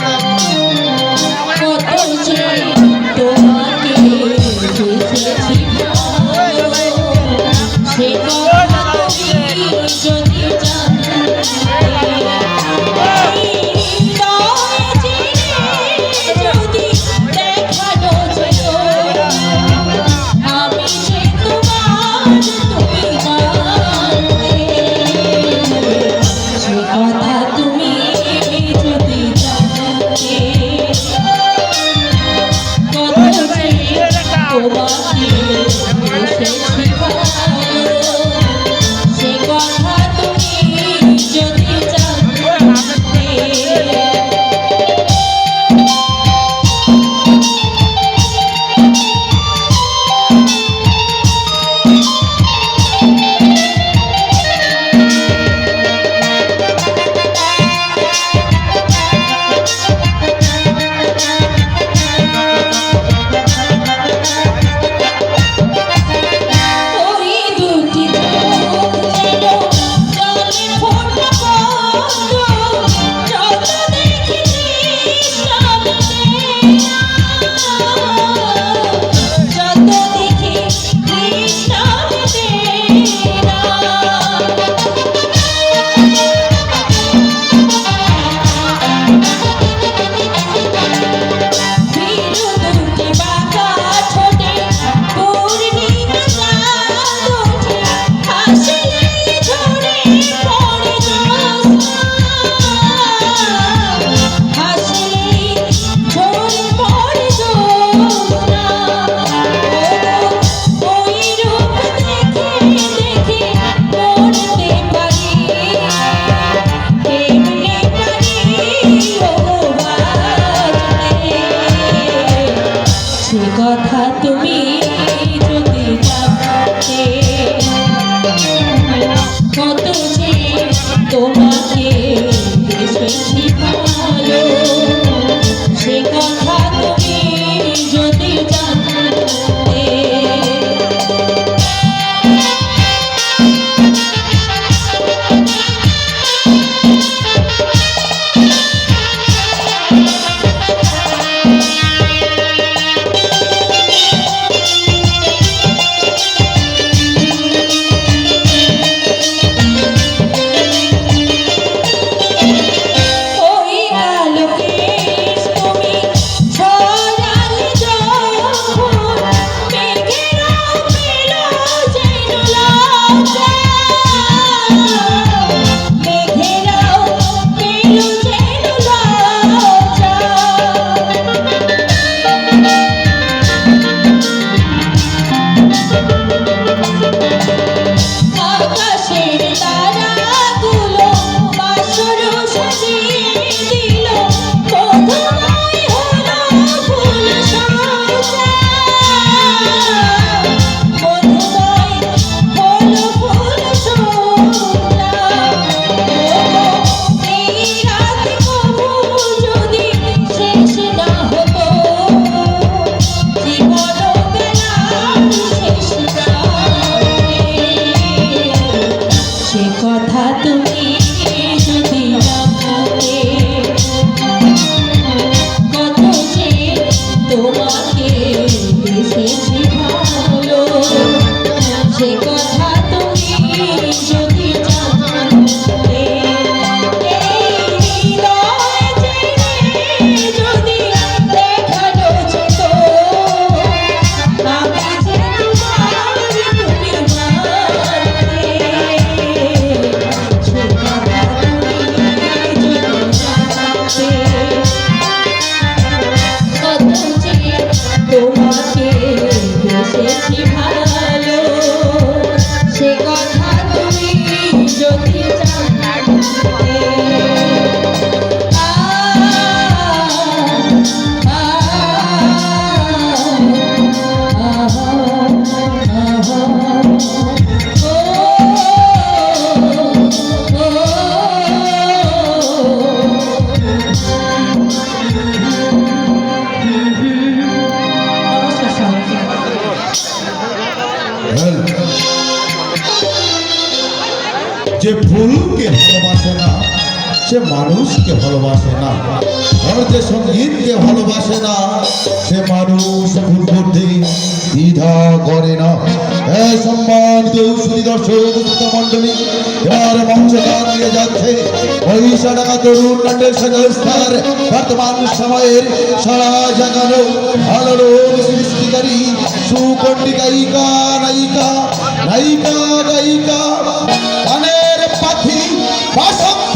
Oh. ভালোবাসি। এসেছি ভালো সে যে ফুলকে ভালোবাসে না, সে মানুষকে ভালোবাসে না আর যে সঙ্গীতকে ভালোবাসে না, সে মানুষ ভুল করতে দ্বিধা করে না। সম্মানিত সুদী দর্শক মন্ডলী এবার যাচ্ছে। পয়সা টাকা তরুণ নাট্যের সংস্থার বর্তমান সময়ের সারা জাগানো সৃষ্টিকারী সুকণ্ঠী গায়িকা, নায়িকা নায়িকা, গায়িকা। aqui. Faça